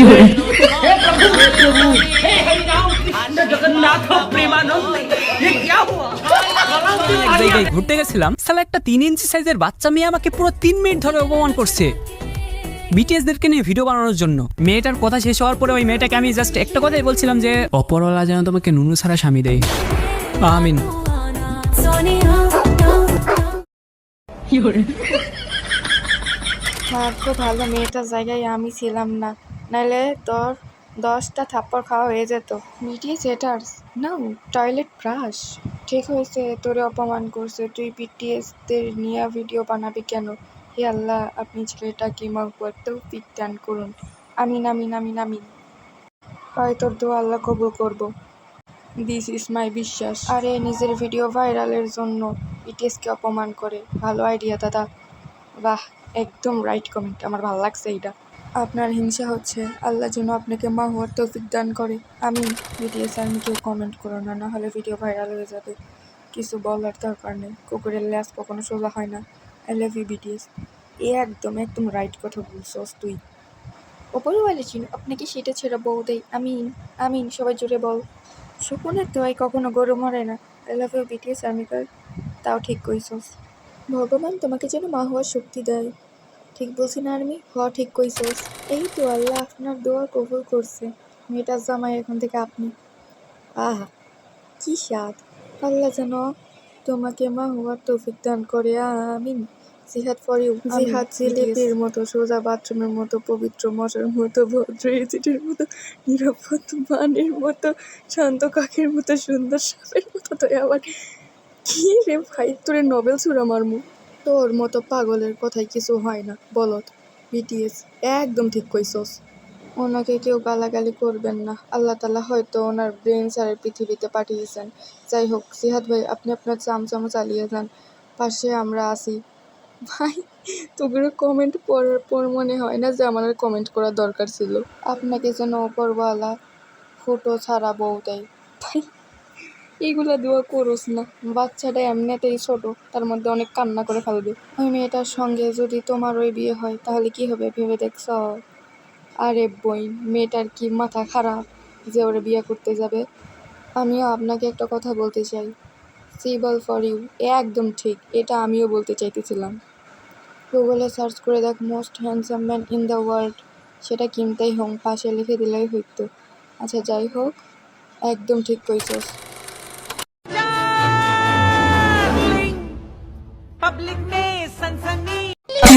কি হয়ে ঘুরতে গেছিলাম। সালা একটা তিন ইঞ্চি সাইজের বাচ্চা মেয়ে আমাকে পুরো তিন মিনিট ধরে অপমান করছে। বিটিএসদেরকে নিয়ে ভিডিও বানানোর জন্য। মেয়েটার কথা শেষ হওয়ার পরে ওই মেয়েটাকে আমি জাস্ট একটা কথাই বলছিলাম যে অপরওয়ালা যেন তোমাকে নুনু ছাড়া স্বামী দেয়। আমিন। ভাগ্য ভালো মেয়েটার জায়গায় আমি ছিলাম না। নাহলে তোর দশটা থাপ্পড় খাওয়া হয়ে যেত। মিটিয়ে সেটার্স নাও, টয়লেট ব্রাশ। ঠিক হয়েছে, তোরে অপমান করছে। তুই পিটিএসদের নিয়ে ভিডিও বানাবি কেন? হে আল্লাহ, আপনি ছেলেটাকে মহব্বতেও দান করুন। আমিন আমিন আমিন আমিন। হয় তোর দোয়া আল্লাহ কবুল করব। দিস ইজ মাই বিশ্বাস। আরে, নিজের ভিডিও ভাইরালের জন্য বিটিএসকে অপমান করে। ভালো আইডিয়া দাদা। বাহ, একদম রাইট কমেন্ট আমার ভালো লাগছে এইটা। আপনার হিংসা হচ্ছে। আল্লাহ যেন আপনাকে মা হওয়ার তৌফিক দান করে। আমি বিটিএস আমি কেউ কমেন্ট করো, না না হলে ভিডিও ভাইরাল হয়ে যাবে। কিছু বলার দরকার নেই। কুকুরের ল্যাস কখনো সোজা হয় না। আই লাভ ইউ বিটিএস এ একদম একদম রাইট কথা বলছস তুই। ওপরওয়ালা চিন, আপনাকে সেটা ছেড়ে বউ দেয় আমিন আমিন, সবাই জুড়ে বল। সুপনের দোয়াই কখনো গরু মরে না। আই লাভ ইউ বিটিএস আর্মিকার তাও ঠিক কইছস। ভগবান তোমাকে যেন মা হওয়ার শক্তি দেয়। ঠিক বলছি না আর্মি? হ ঠিক কইছস। এই তো আল্লাহ আপনার দোয়া কবুল করছে। মেয়েটার জামাই এখন থেকে আপনি। আহা কি স্বাদ। আল্লাহ যেন তোমাকে মা হওয়ার তৌফিক দান করে। আমিন। জিহাদ ফর ইউ। জিহাদ জিলিপির মতো সোজা বাথরুমের মতো পবিত্র মশার মতো ভদ্র এজিটের মতো নিরাপদ মানের মতো শান্ত কাকের মতো সুন্দর সাপের মতো। তো আবার কি রে ভাই তোরে নোবেল সুরা মারমু তোর মতো পাগলের কথাই কিছু হয় না, বলত। বিটিএস একদম ঠিক কইছস। ওনাকে কেউ গালাগালি করবেন না। আল্লাহ তালা হয়তো ওনার ব্রেন সারের পৃথিবীতে পাঠিয়েছেন। যাই হোক সিহাদ ভাই, আপনি আপনার চামচামো চালিয়ে যান। পাশে আমরা আছি। ভাই, তোগুলো কমেন্ট পড়ার পর মনে হয় না যে আমার কমেন্ট করার দরকার ছিল। আপনাকে যেন ওপরওয়ালা ফটো ছাড়া বউ দেয়। এইগুলা দোয়া করোস না। বাচ্চাটা এমনিতেই ছোট, তার মধ্যে অনেক কান্না করে ফেলবে। ওই মেয়েটার সঙ্গে যদি তোমার ওই বিয়ে হয়, তাহলে কি হবে ভেবে দেখছ? আরে বই, মেয়েটার কি মাথা খারাপ যে ওরা বিয়ে করতে যাবে? আমিও আপনাকে একটা কথা বলতে চাই। সিবল ফর ইউ একদম ঠিক, এটা আমিও বলতে চাইতেছিলাম। গুগলে সার্চ করে দেখ, most handsome man in the world. সেটা কিনতেই হোক পাশে লিখে দিলেই হইতো। আচ্ছা যাই হোক, একদম ঠিক কইছস।